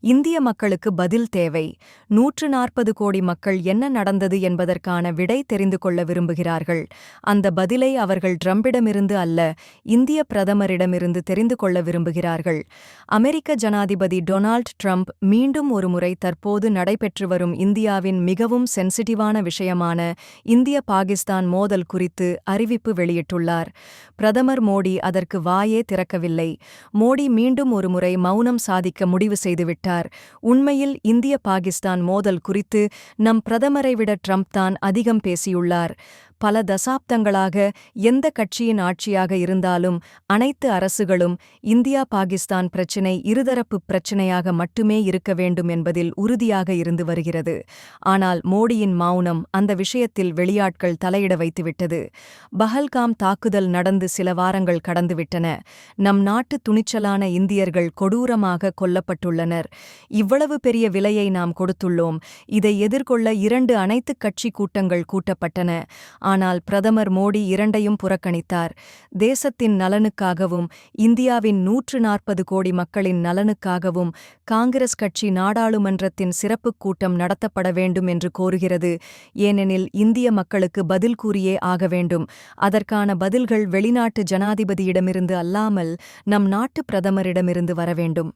இந்திய மக்களுக்கு பதில் தேவை. நூற்று நாற்பது கோடி மக்கள் என்ன நடந்தது என்பதற்கான விடை தெரிந்து கொள்ள விரும்புகிறார்கள். அந்த பதிலை அவர்கள் ட்ரம்பிடமிருந்து அல்ல இந்திய பிரதமரிடமிருந்து தெரிந்து கொள்ள விரும்புகிறார்கள். அமெரிக்க ஜனாதிபதி டொனால்ட் ட்ரம்ப் மீண்டும் ஒருமுறை தற்போது நடைபெற்று வரும் இந்தியாவின் மிகவும் சென்சிட்டிவான விஷயமான இந்திய பாகிஸ்தான் மோதல் குறித்து அறிவிப்பு வெளியிட்டுள்ளார். பிரதமர் மோடி அதற்கு வாயே திறக்கவில்லை. மோடி மீண்டும் ஒருமுறை மௌனம் சாதிக்க முடிவு செய்துவிட்டார். உண்மையில் இந்திய பாகிஸ்தான் மோதல் குறித்து நம் பிரதமரை விட ட்ரம்ப் தான் அதிகம் பேசியுள்ளார். பல தசாப்தங்களாக எந்த கட்சியின் ஆட்சியாக இருந்தாலும் அனைத்து அரசுகளும் இந்தியா பாகிஸ்தான் பிரச்சினை இருதரப்பு பிரச்சினையாக மட்டுமே இருக்க வேண்டும் என்பதில் உறுதியாக இருந்து வருகிறது. ஆனால் மோடியின் மௌனம் அந்த விஷயத்தில் வெளியாட்கள் தலையிட வைத்துவிட்டது. பஹல்காம் தாக்குதல் நடந்து சில வாரங்கள் கடந்துவிட்டன. நம் நாட்டு துணிச்சலான இந்தியர்கள் கொடூரமாக கொல்லப்பட்டுள்ளனர். இவ்வளவு பெரிய விலையை நாம் கொடுத்துள்ளோம். இதை எதிர்கொள்ள இரண்டு அனைத்து கட்சி கூட்டங்கள் கூட்டப்பட்டன. ஆனால் பிரதமர் மோடி இரண்டையும் புறக்கணித்தார். தேசத்தின் நலனுக்காகவும் இந்தியாவின் நூற்று நாற்பது கோடி மக்களின் நலனுக்காகவும் காங்கிரஸ் கட்சி நாடாளுமன்றத்தின் சிறப்புக் கூட்டம் நடத்தப்பட வேண்டும் என்று கோருகிறது. ஏனெனில் இந்திய மக்களுக்கு பதில் கூறியே ஆக வேண்டும். அதற்கான பதில்கள் வெளிநாட்டு ஜனாதிபதியிடமிருந்து அல்லாமல் நம் நாட்டு பிரதமரிடமிருந்து வர வேண்டும்.